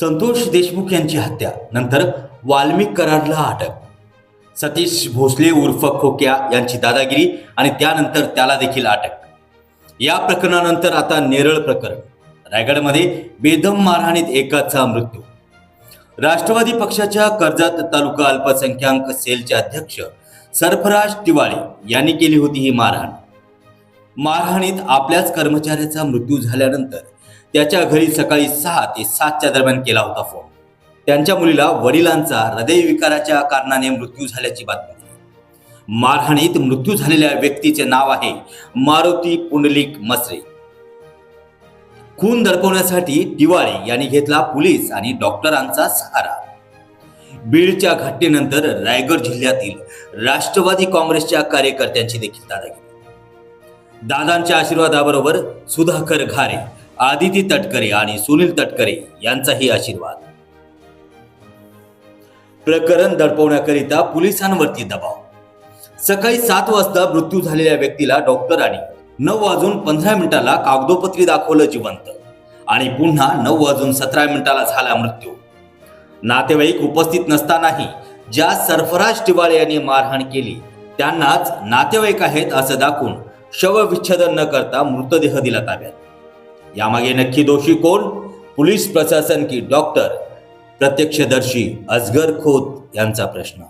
संतोष देशमुख यांची हत्या. नंतर वाल्मिक कराडला अटक. सतीश भोसले उर्फ खोक्या यांची दादागिरी आणि त्यानंतर त्याला देखील अटक. या प्रकरणानंतर आता नेरळ प्रकरण. रायगडमध्ये बेदम मारहाणीत एकाचा मृत्यू. राष्ट्रवादी पक्षाच्या कर्जत तालुका अल्पसंख्याक सेलचे अध्यक्ष सरफराज तिवाळे यांनी केली होती ही मारहाण. मारहाणीत आपल्याच कर्मचाऱ्याचा मृत्यू झाल्यानंतर त्याच्या घरी सकाळी सहा ते सातच्या दरम्यान केला होता फोन. त्यांच्या मुलीला वडिलांचा हृदयविकाराच्या कारणाने मृत्यू झाल्याची बातमी. मारहाणीत मृत्यू झालेल्या व्यक्तीचे नाव आहे मारुती पुंडलिक मसरे. खून दडपवण्यासाठी दिवाळे यांनी घेतला पोलीस आणि डॉक्टरांचा सहारा. बीडच्या घटनेनंतर रायगड जिल्ह्यातील राष्ट्रवादी काँग्रेसच्या कार्यकर्त्यांची देखील दादागिरी. दादांच्या आशीर्वादाबरोबर सुधाकर घारे आदिती तटकरे आणि सुनील तटकरे यांचाही आशीर्वाद. प्रकरण दडपवण्याकरिता पोलिसांवरती दबाव. सकाळी सात वाजता मृत्यू झालेल्या व्यक्तीला डॉक्टरांनी नऊ वाजून पंधरा मिनिटाला कागदोपत्री दाखवलं जिवंत आणि पुन्हा नऊ वाजून सतरा मिनिटाला झाला मृत्यू. नातेवाईक उपस्थित नसतानाही ज्या सरफराज टिवाळे यांनी मारहाण केली त्यांनाच नातेवाईक आहेत असं दाखवून शवविच्छेदन न करता मृतदेह दिला ताब्यात. यामागे नक्की दोषी कोण? पोलीस प्रशासन की डॉक्टर प्रत्यक्षदर्शी अजगर खोत यांचा प्रश्न.